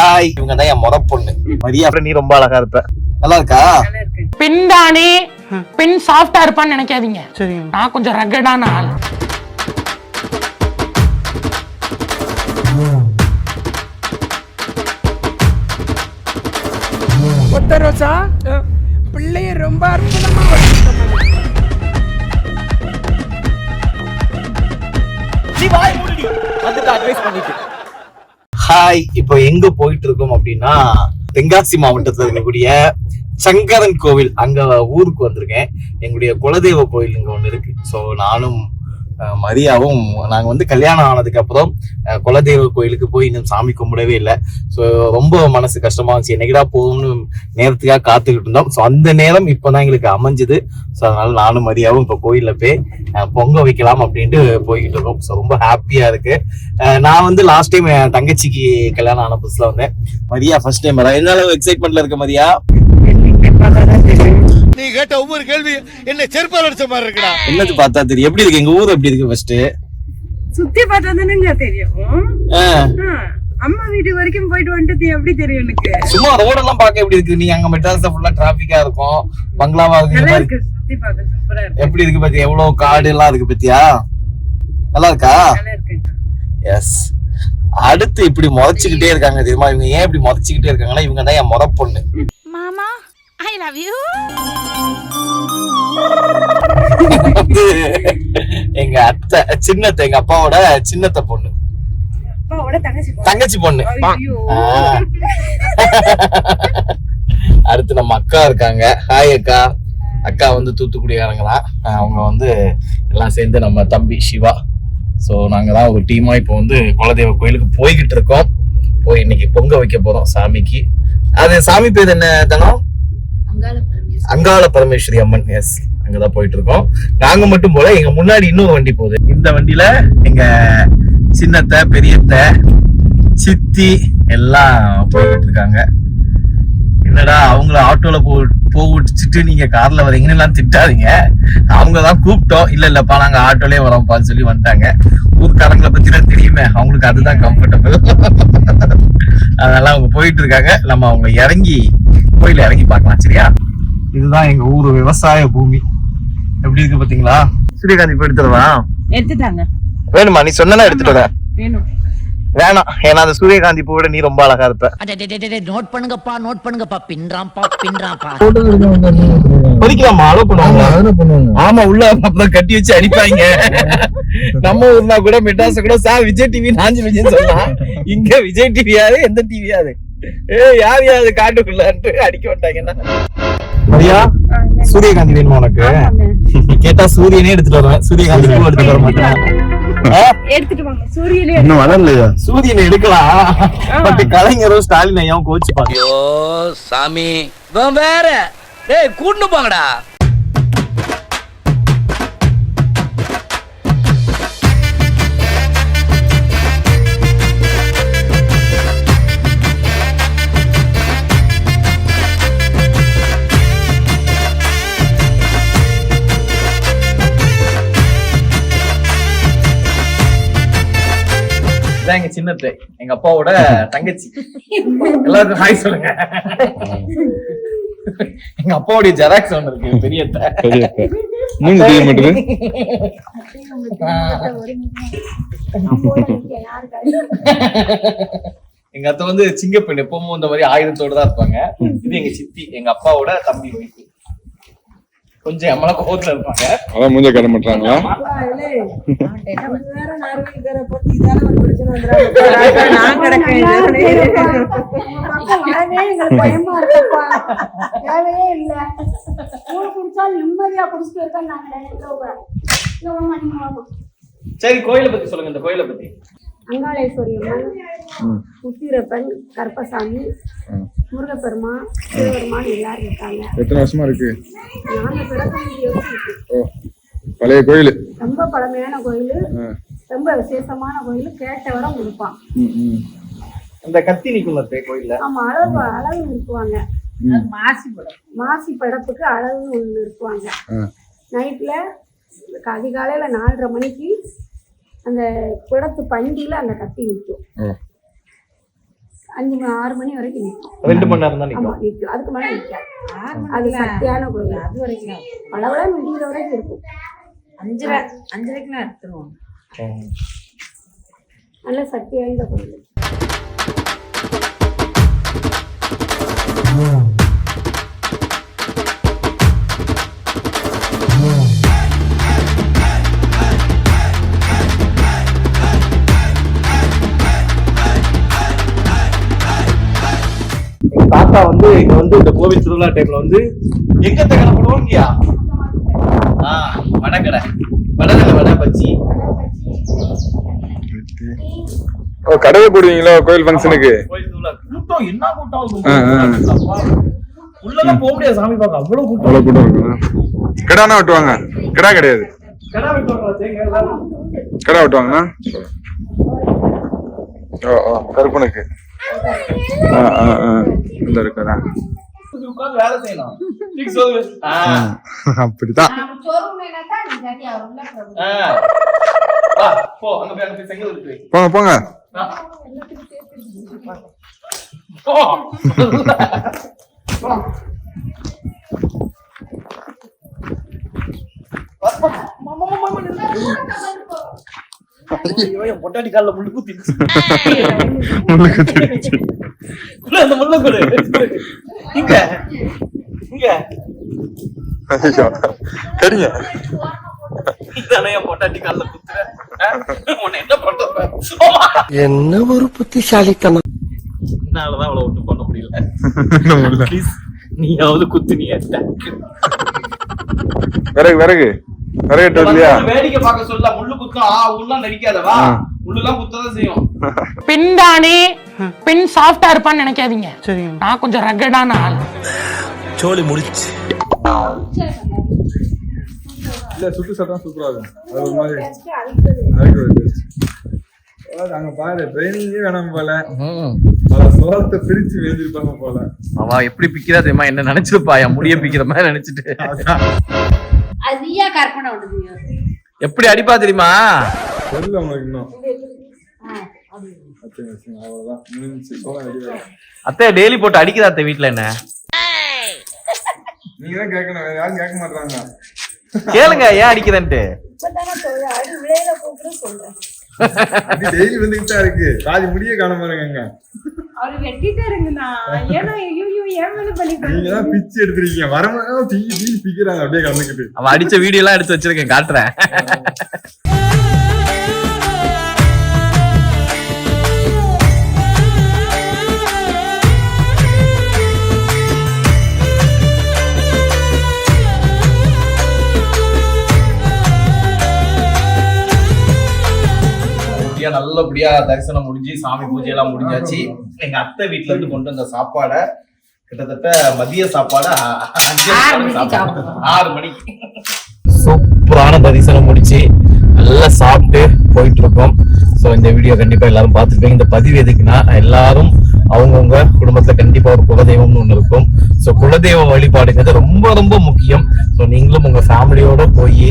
Hi. இவங்க தான் என் முத பொண்ணு. மரியா அப்புறம் நீ ரொம்ப அழகா இருப்ப. நல்லா இருக்கா பெண் தானே பெண் சாஃப்டா இருப்பான்னு நினைக்காதீங்க. நான் கொஞ்சம் ரகடான ஆள். ஒத்த ரோசா? பிள்ளைய ரொம்ப அற்புதமா நீ வாய் மூடிடி. வந்துட்டு அட்வைஸ் பண்ணிட்டு. ஹாய். இப்போ எங்க போயிட்டு இருக்கோம் அப்படின்னா தென்காசி மாவட்டத்தில் இருக்கக்கூடிய சங்கரன் கோவில் அங்க ஊருக்கு வந்திருக்கேன். எங்களுடைய குலதெய்வ கோயில் இங்க ஒண்ணு இருக்கு. ஸோ நானும் மரியாவும் நாங்கள் வந்து கல்யாணம் ஆனதுக்கப்புறம் குலதெய்வ கோயிலுக்கு போய் இன்னும் சாமி கும்பிடவே இல்லை. ஸோ ரொம்ப மனசு கஷ்டமாக இருந்துச்சு. என்னைக்கிடா போகும்னு நேரத்துக்காக காத்துக்கிட்டு இருந்தோம். ஸோ அந்த நேரம் இப்போ தான் எங்களுக்கு அமைஞ்சுது. ஸோ அதனால நானும் மரியாவும் இப்போ கோயிலில் போய் பொங்க வைக்கலாம் அப்படின்ட்டு போய்கிட்டு இருக்கோம். ஸோ ரொம்ப ஹாப்பியாக இருக்கு. நான் வந்து லாஸ்ட் டைம் என் தங்கச்சிக்கு கல்யாணம் ஆன புதுசில் வந்தேன். மரியா ஃபர்ஸ்ட் டைம் வரா என்ன அளவு எக்ஸைட்மெண்ட்ல இருக்க மரியா? நீ கேட்ட ஒவ்வொரு கேள்வி என்ன செருப்பால் அடிச்ச மாதிரி இருக்குடா. என்னது பார்த்தா தெரியும்? எப்படி இருக்கு? எங்க ஊர் எப்படி இருக்கு ஃபர்ஸ்ட் சுத்தி பார்த்தா தானேங்க தெரியும். ஆ, அம்மா வீட்டு வரைக்கும் போயிட்டு வந்துட்டு எப்படி தெரியும் எனக்கு? சும்மா ரோடெல்லாம் பார்க்க எப்படி இருக்கு? நீங்க அங்க மெட்ராஸ்ல ஃபுல்லா டிராபிக்கா இருக்கும். பங்களாவா இருக்கு சுத்தி பார்க்க சூப்பரா இருக்கு. எப்படி இருக்கு பாத்தியா? எவ்வளவு காடு எல்லாம் இருக்கு பாத்தியா? நல்லா இருக்கா? நல்லா இருக்கு. எஸ் அடுத்து இப்படி முறைச்சுக்கிட்டே இருக்காங்க தெரியுமா? இவங்க ஏன் இப்படி முறைச்சுக்கிட்டே இருக்காங்கன்னா இவங்க தான் என் முறை பொண்ணு மாமா ஐ லவ் யூ வந்து எங்க அத்தை சின்னத்தை எங்க அப்பாவோட சின்னத்தை பொண்ணு. அப்பாவோட தங்கச்சி பொண்ணு. அடுத்து நம்ம அக்கா இருக்காங்க. ஹாய் அக்கா. அக்கா வந்து தூத்துக்குடிக்காரங்களா? அவங்க வந்து எல்லாம் சேர்ந்து நம்ம தம்பி சிவா. ஸோ நாங்க தான் ஒரு டீமா இப்போ வந்து குலதெய்வ கோயிலுக்கு போய்கிட்டு இருக்கோம். போய் இன்னைக்கு பொங்க வைக்க போறோம் சாமிக்கு. அது சாமி பேர் என்ன தனம் அங்காள பரமேஸ்வரி. அம்மன். எஸ் அங்கதான் போயிட்டு இருக்கோம் நாங்க மட்டும் போல எங்க முன்னாடி இன்னொரு வண்டி போகுது. இந்த வண்டியில எங்க சின்னத்த பெரியத்தை சித்தி எல்லாம் போய்கிட்டு இருக்காங்க. என்னடா அவங்கள ஆட்டோல போ போச்சுட்டு நீங்க கார்ல வரீங்கன்னு எல்லாம் திட்டாதீங்க. அவங்க தான் கூப்பிட்டோம். இல்ல இல்லப்பா நாங்க ஆட்டோலயே வரோம்ப்பான்னு சொல்லி வந்துட்டாங்க. ஊர்க்காரங்களை பத்தி தான் தெரியுமே. அவங்களுக்கு அதுதான் கம்ஃபர்டபுள் அதனால அவங்க போயிட்டு இருக்காங்க. நம்ம அவங்க இறங்கி கோயில இறங்கி பார்க்கலாம் சரியா? இதுதான் எங்க ஊர் விவசாய பூமி. எப்படி இருக்கு பாத்தீங்களா? சூரியகாந்தி போய் எடுத்துருவா எடுத்துட்டாங்க. வேணுமா? நீ சொன்னா எடுத்துட்டு வேணும். வேணாம். ஏன்னா அந்த சூரியகாந்தி பூவோட நீ ரொம்ப அழகா இருப்ப. நோட் பண்ணுங்கப்பா நோட் பண்ணுங்கப்பா. பின்றாம்பா பின்றாம்பா பறிக்கலாமா? அலோ பண்ணுவாங்க. ஆமா உள்ள அப்பதான் கட்டி வச்சு அடிப்பாங்க. நம்ம ஊர்னா கூட மெட்ராஸ் கூட சார் விஜய் டிவி நாஞ்சு விஜய் சொல்லலாம் இங்க விஜய் டிவி யாரு எந்த டிவி யாரு? ஏ யார் யாரு காட்டுக்குள்ளன்ட்டு அடிக்க மாட்டாங்கன்னா மரியா சூரியகாந்தி வேணுமா உனக்கு? கேட்டா சூரியனே எடுத்துட்டு வருவேன். சூரியகாந்தி பூ எடுத்துட்டு வர மாட்டேன். ஆ? எடுத்துட்டு வாங்க. சூரியனே இன்னும் வளரலையா? சூரியனை எடுக்கலாம் பட் கலைஞரும் ஸ்டாலின் ஐயாவும் கோச்சுப்பாங்க ஐயோ சாமி. வேற. டேய் கூட்டு போங்கடா. இதான் எங்க சின்னத்தை எங்க அப்பாவோட தங்கச்சி. எல்லாருக்கும் ஹாய் சொல்லுங்க. எங்க அப்பாவுடைய ஜெராக்ஸ் ஒண்ணு இருக்கு. பெரிய அத்தை. மூணு மாட்டேது எங்க அத்தை வந்து சிங்கப்பெண் எப்பவும் இந்த மாதிரி ஆயுதத்தோட தான் இருப்பாங்க. இது எங்க சித்தி எங்க அப்பாவோட தம்பி வைப்பு கொஞ்சம் எம்மள கோவத்துல இருப்பாங்க அதான் மூஞ்ச தேவையே இல்ல நிம்மதியா குடிச்சிட்டு நாங்க சரி கோயிலை பத்தி சொல்லுங்க இந்த கோயிலை பத்தி அங்காளேஸ்வரி அம்மன் முத்திரப்பன் கருப்பசாமி முருகப்பெருமான் சிவபெருமான் எல்லாரும் இருக்காங்க. எத்தனை வருஷமா இருக்கு? நாங்க ஓ பழைய கோயில். ரொம்ப பழமையான கோயில். ரொம்ப விசேஷமான கோயில். கேட்ட வரம் கொடுப்பான் இந்த கத்தி நிக்கும் அத்தை கோயில்ல? ஆமா அளவு அளவு இருக்குவாங்க மாசி படம். மாசி படப்புக்கு அளவு ஒன்று இருக்குவாங்க நைட்ல அதிகாலையில நாலரை மணிக்கு அந்த குடத்து பண்டியில அந்த கத்தி நிற்கும் அஞ்சு மணி ஆறு மணி வரைக்கும் நிற்கும் ரெண்டு மணி நேரம் தான் ஆமா நிக்கும். நிற்கும் அதுக்கு மேலே நிற்கும் அது சக்தியான கோயில் அது வரைக்கும் பலவள முடிகிற வரைக்கும் இருக்கும். அஞ்சரை அஞ்சரைக்குலாம் எடுத்துருவோம். ம். நல்ல சக்தி வாய்ந்த கோயில் தாத்தா வந்து இங்க வந்து இந்த கோவில் திருவிழா டைம்ல வந்து எங்க கடை போடுவாங்கயா ஆ வடகடை வடகடை வடை பச்சி ஓ கடையை போடுவீங்களா கோயில் ஃபங்க்ஷனுக்கு திருவிழா. கூட்டம் என்ன கூட்டம்? உள்ளலாம் போக முடியாது சாமி பார்க்க. அவ்வளவு கூட்டம். அவ்வளவு கூட்டம் இருக்குண்ணா கிடானா வெட்டுவாங்க? கிடா கிடையாது. கடை விட்டு தேங்க எல்லாரும் கிடா? வெட்டுவாங்கண்ணா ஓ ஓ கருப்பனுக்கு. ஆ ஆ ஆ. இந்த இருக்கா உட்கார்ந்து வேலை செய்யணும். Fix சொல்லு. ஆ, அப்படிதான். போங்க போங்க. பொட்டாட்டி கால்ல முள்ளு குத்திடுச்சு. முள்ளுக்கு தெரிஞ்சு குடு, அந்த முள்ளை குடு. இங்க. இங்க? உன்னை என்ன ஒரு புத்திசாலித்தனம். என்னாலதான் அவளை ஒண்ணும் பண்ண முடியல. ப்ளீஸ் நீயாவது குத்துனிய விறகு விறகு. விறகு இல்லையா வேடிக்கை பார்க்க சொல்ல முள்ளு குத்தம் ஆ உள்ளலாம் நடிக்காதவா பின் தானே பின் சாஃப்டா இருப்பான்னு நினைக்காதீங்க. நான் கொஞ்சம் ரகடான ஆள். சோலி முடிச்சு. இல்ல சுட்டு சட்டம் சூப்பரா இருக்கும். அது ஒரு மாதிரி. அங்க பாரு வேணாம் போல. சோளத்தை பிரிச்சு வேந்திருப்பாங்க போல. அவ எப்படி பிக்கிறா தெரியுமா? என்ன நினைச்சிருப்பா? என் முடிய பிக்கிற மாதிரி நினைச்சிட்டு. அது கற்பனை எப்படி அடிப்பா தெரியுமா? தெரியல இன்னும். வச்சுங்க. அத்தை டெய்லி போட்டு அடிக்கிறா அத்தை வீட்டுல என்ன? நீங்க தான் கேட்கணும் வேற யாரும் கேட்க மாட்டாங்க கேளுங்க ஏன் சொல்றேன். டெய்லி வந்துகிட்டு தான் இருக்கு. பாதி முடிய காண பாருங்க நீங்க தான் பிச்சு எடுத்திருக்கீங்க. வரமா தீ தீ பிக்கிறாங்க அப்படியே கலந்துக்கிட்டு. அவன் அடிச்ச வீடியோ எல்லாம் எடுத்து வச்சிருக்கேன் காட்டுறேன். நல்லபடியா தரிசனம் முடிஞ்சு சாமி பூஜை எல்லாம் முடிஞ்சாச்சு எங்க அத்தை வீட்ல இருந்து கொண்டு வந்த சாப்பாட கிட்டத்தட்ட மதிய சாப்பாடு. ஆறு மணிக்கு சூப்பரான தரிசனம் முடிச்சு நல்லா சாப்பிட்டு போயிட்டு இருக்கோம் ஸோ இந்த வீடியோ கண்டிப்பா எல்லாரும் பார்த்துருப்பீங்க. இந்த பதிவு எதுக்குன்னா எல்லாரும் அவங்கவுங்க குடும்பத்துல கண்டிப்பா ஒரு குலதெய்வம்னு ஒண்ணு இருக்கும். ஸோ குலதெய்வ வழிபாடுங்கிறது ரொம்ப ரொம்ப முக்கியம். ஸோ நீங்களும் உங்க ஃபேமிலியோட போய்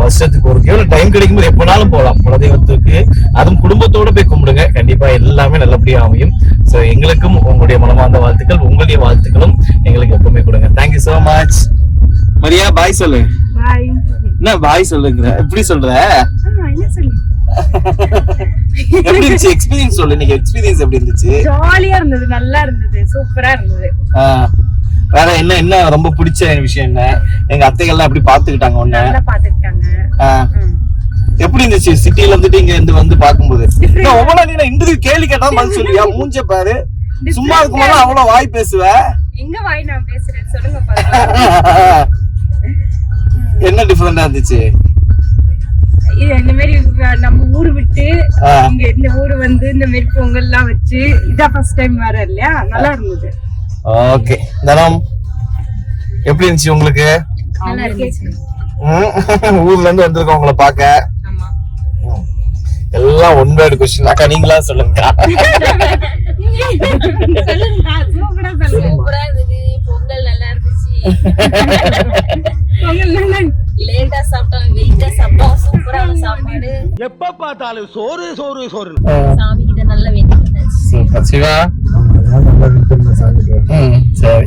வருஷத்துக்கு ஒரு எவ்வளவு டைம் கிடைக்கும்போது எப்பனாலும் போகலாம். குலதெய்வத்துக்கு அதுவும் குடும்பத்தோட போய் கும்பிடுங்க. கண்டிப்பா எல்லாமே நல்லபடியா அமையும். ஸோ எங்களுக்கும் உங்களுடைய மனமார்ந்த வாழ்த்துக்கள் உங்களுடைய வாழ்த்துக்களும் எங்களுக்கு எப்பவுமே கொடுங்க. Thank you so much Maria bye சொல்லு. என்ன பாய் சொல்லுங்கிற? எப்படி சொல்ற? எப்படி இருந்துச்சு? எக்ஸ்பீரியன்ஸ் சொல்லு. இன்னைக்கு எக்ஸ்பீரியன்ஸ் எப்படி இருந்துச்சு? ஜாலியா இருந்தது நல்லா இருந்தது சூப்பரா இருந்தது. வேற என்ன என்ன ரொம்ப பிடிச்ச விஷயம் என்ன? எங்க அத்தைகள்லாம் எப்படி பாத்துக்கிட்டாங்க ஆ, எப்படி இருந்துச்சு? சிட்டில இருந்துட்டு இங்க இருந்து வந்து பாக்கும்போது நான் ஒவ்வொரு நீ இன்டர்வியூ கேள்வி கேட்டா பதில் சொல்லியா மூஞ்ச பாரு. சும்மா இருக்கும்போது அவ்வளவு வாய் பேசுவ. எங்க வாய் நான் பேசுறேன்? சொல்லுங்க என்ன டிஃபரெண்டா இருந்துச்சு? இந்த மாதிரி நம்ம ஊரு விட்டு. இங்க இந்த ஊரு வந்து இந்த மாதிரி பொங்கல் எல்லாம் வச்சு இதான் ஃபர்ஸ்ட் டைம் வர இல்லையா? நல்லா இருந்தது. ஓகே தனம் எப்படி இருந்துச்சு உங்களுக்கு? நல்லா இருந்துச்சு. ஊர்ல இருந்து வந்திருக்கோம் உங்களை பாக்க. எல்லாம் ஒன் வேர்டு கொஸ்டின் அக்கா நீங்களா சொல்லுங்க. பொங்கல் நல்லா இருந்துச்சு. பொங்கல் நல்லா லேட்டா சாப்பிட்டோம் வெயிட்டா சாப்பிட்டோம். சூப்பரான சாப்பாடு. எப்ப பார்த்தாலும் சோறு சோறு சோறு சாமி கிட்ட நல்ல சூப்பர். சிவா? ம் சரி.